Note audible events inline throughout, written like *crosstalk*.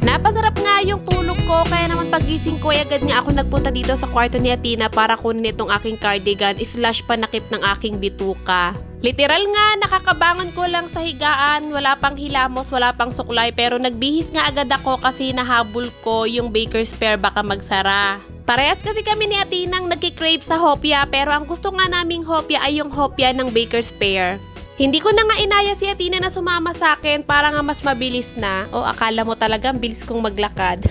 Napasarap nga yung tulog ko kaya naman pagising ko ay agad nga ako nagpunta dito sa kwarto ni Atina para kunin itong aking cardigan slash panakip ng aking bituka. Literal nga, nakakabangon ko lang sa higaan, wala pang hilamos, wala pang suklay pero nagbihis nga agad ako kasi nahabol ko yung baker's pair baka magsara. Parehas kasi kami ni Atinang nagkikrave sa hopya pero ang gusto nga naming hopya ay yung hopya ng baker's pair. Hindi ko na nga inaya si Atina na sumama sa akin para nga mas mabilis na. O akala mo talagang bilis kong maglakad. *laughs*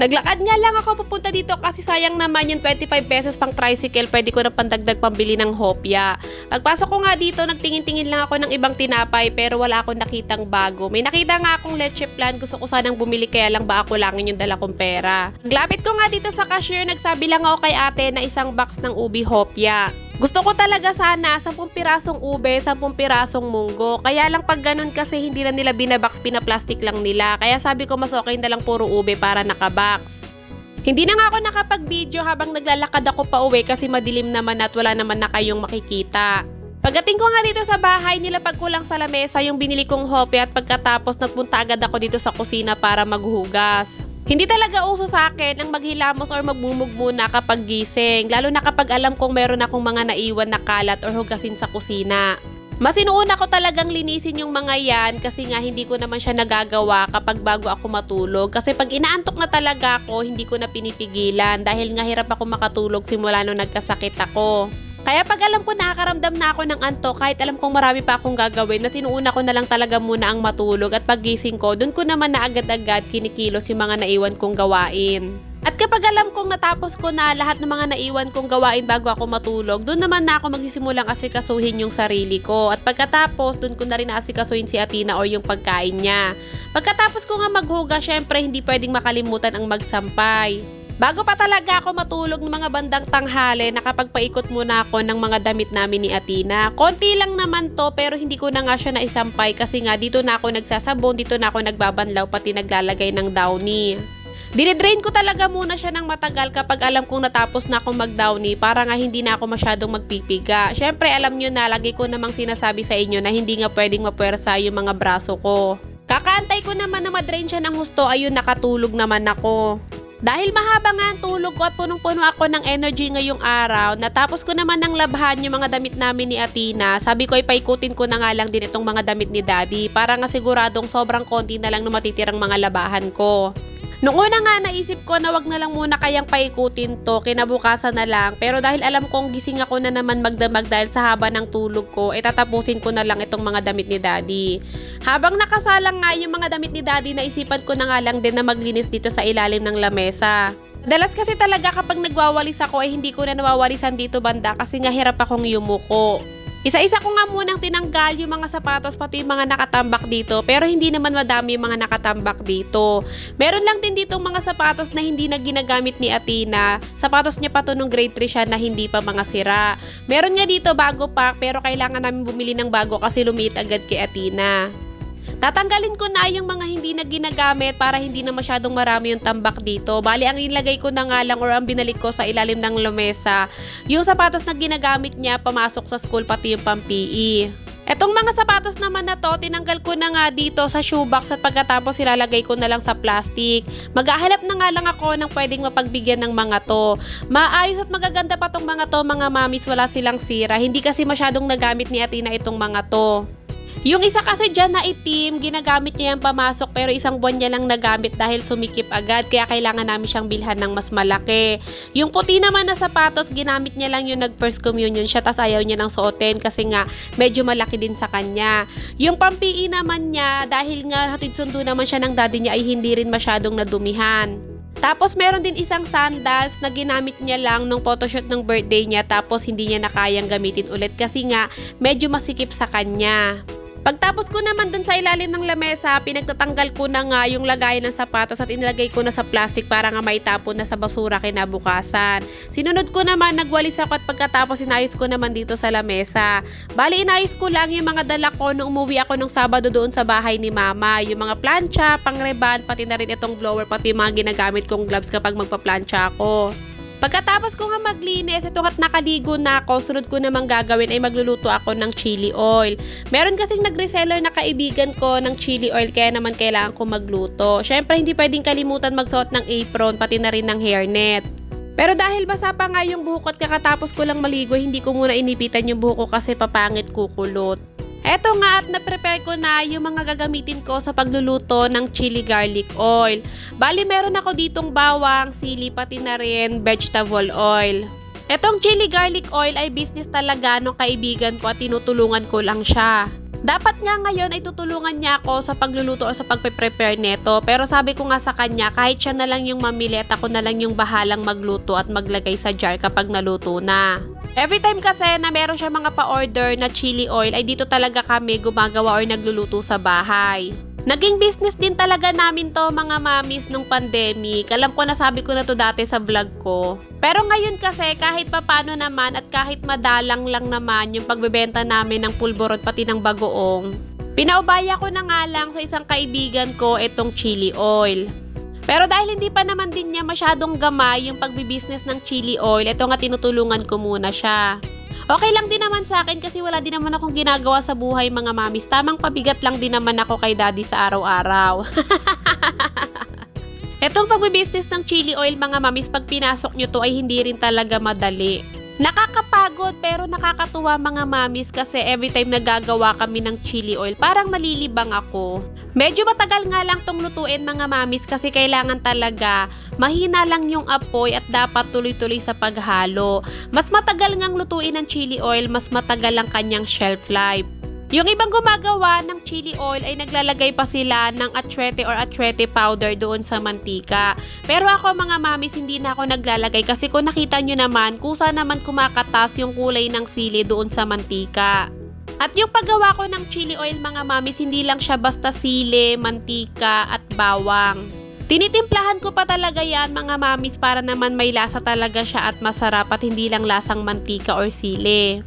Naglakad nga lang ako pupunta dito kasi sayang naman yung 25 pesos pang tricycle, pwede ko na pandagdag pambili ng hopya. Pagpasok ko nga dito, nagtingin-tingin lang ako ng ibang tinapay pero wala akong nakitang bago. May nakita nga akong leche plan, gusto ko sanang bumili kaya lang ba ako langin yung dala kong pera. Naglapit ko nga dito sa cashier, nagsabi lang ako kay ate na isang box ng ubi hopya. Gusto ko talaga sana 10 pirasong ube, 10 pirasong munggo. Kaya lang pag ganun kasi hindi na nila binabox, pinaplastic lang nila. Kaya sabi ko mas okay na lang puro ube para nakabox. Hindi na nga ako nakapag-video habang naglalakad ako pa uwi kasi madilim naman at wala naman na kayong makikita. Pagdating ko nga dito sa bahay, nilapag ko lang sa lamesa yung binili kong hope at pagkatapos nagpunta agad ako dito sa kusina para maghugas. Hindi talaga uso sa akin ang maghilamos or magmumug muna kapag gising, lalo na kapag alam kong meron akong mga naiwan na kalat or hugasin sa kusina. Mas inuuna ko talagang linisin yung mga yan kasi nga hindi ko naman siya nagagawa kapag bago ako matulog. Kasi pag inaantok na talaga ako, hindi ko na pinipigilan dahil nga hirap ako makatulog simula nung nagkasakit ako. Kaya pag alam ko nakakaramdam na ako ng antok, kahit alam kong marami pa akong gagawin, mas inuuna ko na lang talaga muna ang matulog at paggising ko, dun ko naman na agad-agad kinikilos yung mga naiwan kong gawain. At kapag alam kong natapos ko na lahat ng mga naiwan kong gawain bago ako matulog, doon naman na ako magsisimulang asikasuhin yung sarili ko. At pagkatapos, doon ko na rin asikasuhin si Atina or yung pagkain niya. Pagkatapos ko nga maghuga, syempre hindi pwedeng makalimutan ang magsampay. Bago pa talaga ako matulog ng mga bandang tanghali, nakapagpaikot muna ako ng mga damit namin ni Atina. Konti lang naman to pero hindi ko na nga siya naisampay kasi nga dito na ako nagsasabon, dito na ako nagbabanlaw pati naglalagay ng downy. Dinidrain ko talaga muna siya ng matagal kapag alam kong natapos na akong mag-downy para nga hindi na ako masyadong magpipiga. Syempre alam nyo na, lagi ko namang sinasabi sa inyo na hindi nga pwedeng mapuwersa yung mga braso ko. Kakaantay ko naman na madrain siya ng husto, ayun nakatulog naman ako. Dahil mahaba nga ang tulog ko at punong-puno ako ng energy ngayong araw, natapos ko naman ng labhan yung mga damit namin ni Atina. Sabi ko ipaikutin ko na nga lang din itong mga damit ni Daddy para nga siguradong sobrang konti na lang na matitirang mga labahan ko. Noong una nga naisip ko na wag na lang muna kayang paikutin to, kinabukasan na lang. Pero dahil alam kong gising ako na naman magdamag dahil sa haba ng tulog ko, eh tatapusin ko na lang itong mga damit ni Daddy. Habang nakasalang nga yung mga damit ni Daddy, naisipan ko na nga lang din na maglinis dito sa ilalim ng lamesa. Dalas kasi talaga kapag nagwawalis ako ay hindi ko na nawawalisan dito banda kasi nga hirap akong yumuko. Isa-isa ko nga munang tinanggal yung mga sapatos pati yung mga nakatambak dito pero hindi naman madami yung mga nakatambak dito. Meron lang din dito mga sapatos na hindi na ginagamit ni Atina. Sapatos niya pa to nung grade 3 siya na hindi pa mga sira. Meron nga dito bago pa pero kailangan namin bumili ng bago kasi lumiit agad kay Atina. Tatanggalin ko na yung mga hindi na ginagamit para hindi na masyadong marami yung tambak dito. Bali, ang ilagay ko na nga lang or ang binalik ko sa ilalim ng lamesa, yung sapatos na ginagamit niya pamasok sa school pati yung pampi. Etong mga sapatos naman na to, tinanggal ko na nga dito sa shoebox at pagkatapos ilalagay ko na lang sa plastic. Maghahanap na nga lang ako ng pwedeng mapagbigyan ng mga to. Maayos at magaganda pa tong mga to, mga mamis, wala silang sira. Hindi kasi masyadong nagamit ni Atina itong mga to. Yung isa kasi dyan na itim, ginagamit niya yung pamasok pero isang buwan niya lang nagamit dahil sumikip agad kaya kailangan namin siyang bilhan ng mas malaki. Yung puti naman na sapatos, ginamit niya lang yung nag first communion siya tas ayaw niya nang suotin kasi nga medyo malaki din sa kanya. Yung pampiin naman niya dahil nga hatid sundo naman siya ng daddy niya ay hindi rin masyadong nadumihan. Tapos meron din isang sandals na ginamit niya lang nung photoshoot ng birthday niya tapos hindi niya na kayang gamitin ulit kasi nga medyo masikip sa kanya. Pagtapos ko naman dun sa ilalim ng lamesa, pinagtatanggal ko na nga yung lagayan ng sapatos at inilagay ko na sa plastic para nga maitapon na sa basura kinabukasan. Sinunod ko naman, nagwalis ako at pagkatapos inayos ko naman dito sa lamesa. Bali, inayos ko lang yung mga dala ko nung umuwi ako nung Sabado doon sa bahay ni Mama. Yung mga plancha, pangreban, pati na rin itong blower, pati yung mga ginagamit kong gloves kapag magpa-plancha ako. Pagkatapos ko nga maglinis, ito at nakaligo na ako, sunod ko namang gagawin ay magluluto ako ng chili oil. Meron kasing nag-reseller na kaibigan ko ng chili oil kaya naman kailangan ko magluto. Syempre hindi pwedeng kalimutan magsuot ng apron pati na rin ng hairnet. Pero dahil basa pa nga yung buhok at kakatapos ko lang maligo, hindi ko muna inipitan yung buhok ko kasi papangit kukulot. Eto nga at na-prepare ko na yung mga gagamitin ko sa pagluluto ng chili garlic oil. Bali meron ako ditong bawang, sili, pati na rin vegetable oil. Etong chili garlic oil ay business talaga ng kaibigan ko at tinutulungan ko lang siya. Dapat nga ngayon ay tutulungan niya ako sa pagluluto o sa pagpe-prepare neto. Pero sabi ko nga sa kanya, kahit siya na lang yung mamili at ako na lang yung bahalang magluto at maglagay sa jar kapag naluto na. Every time kasi na meron siya mga pa-order na chili oil, ay dito talaga kami gumagawa or nagluluto sa bahay. Naging business din talaga namin to mga mamis nung pandemic. Alam ko na sabi ko na to dati sa vlog ko. Pero ngayon kasi kahit papano naman at kahit madalang lang naman yung pagbebenta namin ng pulborot pati ng bagoong, pinaubaya ko na nga lang sa isang kaibigan ko itong chili oil. Pero dahil hindi pa naman din niya masyadong gamay yung pagbibusiness ng chili oil, ito nga tinutulungan ko muna siya. Okay lang din naman sa akin kasi wala din naman akong ginagawa sa buhay mga mamis. Tamang pabigat lang din naman ako kay daddy sa araw-araw. *laughs* Etong pagbibusiness ng chili oil mga mamis, pag pinasok nyo to ay hindi rin talaga madali. Nakakapagod pero nakakatuwa mga mamis kasi every time nagagawa kami ng chili oil, parang nalilibang ako. Medyo matagal nga lang tong lutuin mga mamis kasi kailangan talaga mahina lang yung apoy at dapat tuloy-tuloy sa paghalo. Mas matagal ngang lutuin ng chili oil, mas matagal ang kanyang shelf life. Yung ibang gumagawa ng chili oil ay naglalagay pa sila ng atsuete or atsuete powder doon sa mantika. Pero ako mga mamis, hindi na ako naglalagay kasi kung nakita nyo naman, kusa naman kumakatas yung kulay ng sili doon sa mantika. At yung paggawa ko ng chili oil mga mamis, hindi lang siya basta sili, mantika at bawang. Tinitimplahan ko pa talaga yan mga mamis para naman may lasa talaga siya at masarap at hindi lang lasang mantika or sili.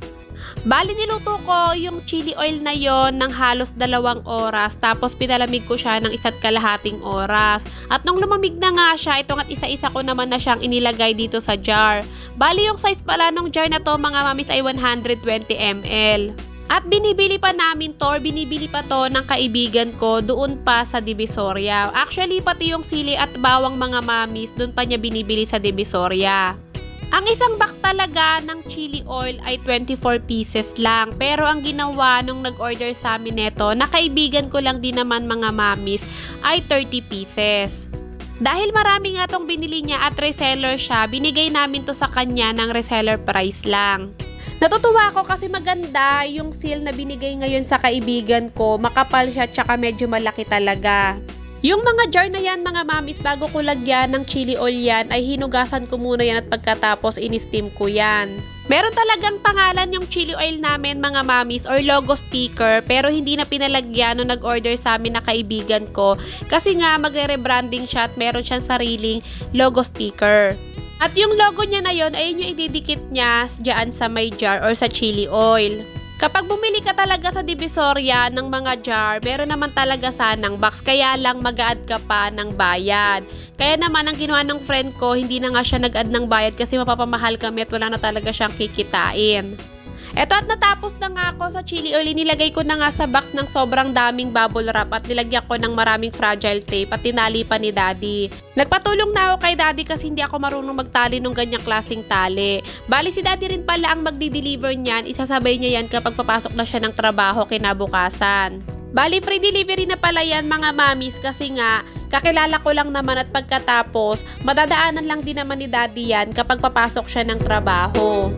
Bali niluto ko yung chili oil na yon ng halos dalawang oras tapos pinalamig ko siya ng isa't kalahating oras. At nung lumamig na nga siya, itong at isa-isa ko naman na siyang inilagay dito sa jar. Bali yung size pala ng jar na to mga mamis ay 120 ml. At binibili pa namin to, binibili pa to ng kaibigan ko doon pa sa Divisoria. Actually, pati yung sili at bawang mga mamis, doon pa niya binibili sa Divisoria. Ang isang box talaga ng chili oil ay 24 pieces lang. Pero ang ginawa nung nag-order sa amin neto, na kaibigan ko lang din naman mga mamis, ay 30 pieces. Dahil marami nga tong binili niya at reseller siya, binigay namin to sa kanya ng reseller price lang. Natutuwa ako kasi maganda yung seal na binigay ngayon sa kaibigan ko. Makapal siya tsaka medyo malaki talaga. Yung mga jar na yan mga mamis, bago ko lagyan ng chili oil yan, ay hinugasan ko muna yan at pagkatapos in-steam ko yan. Meron talagang pangalan yung chili oil namin mga mamis or logo sticker pero hindi na pinalagyan nung nag-order sa amin na kaibigan ko kasi nga magre-rebranding siya at meron siyang sariling logo sticker. At yung logo niya na yon ayun yung ididikit niya dyan sa may jar or sa chili oil. Kapag bumili ka talaga sa Divisoria ng mga jar, meron naman talaga sanang box, kaya lang mag-add ka pa ng bayad. Kaya naman, ang ginawa ng friend ko, hindi na nga siya nag-add ng bayad kasi mapapamahal kami at wala na talaga siyang kikitain. Eto at natapos na nga ako sa chili oil, nilagay ko na nga sa box ng sobrang daming bubble wrap at nilagyan ko ng maraming fragile tape at tinali pa ni daddy. Nagpatulong na ako kay daddy kasi hindi ako marunong magtali ng ganyang klaseng tali. Bali si daddy rin pala ang magdi-deliver niyan, isasabay niya yan kapag papasok na siya ng trabaho kinabukasan. Bali free delivery na pala yan mga mamis kasi nga kakilala ko lang naman at pagkatapos madadaanan lang din naman ni daddy yan kapag papasok siya ng trabaho.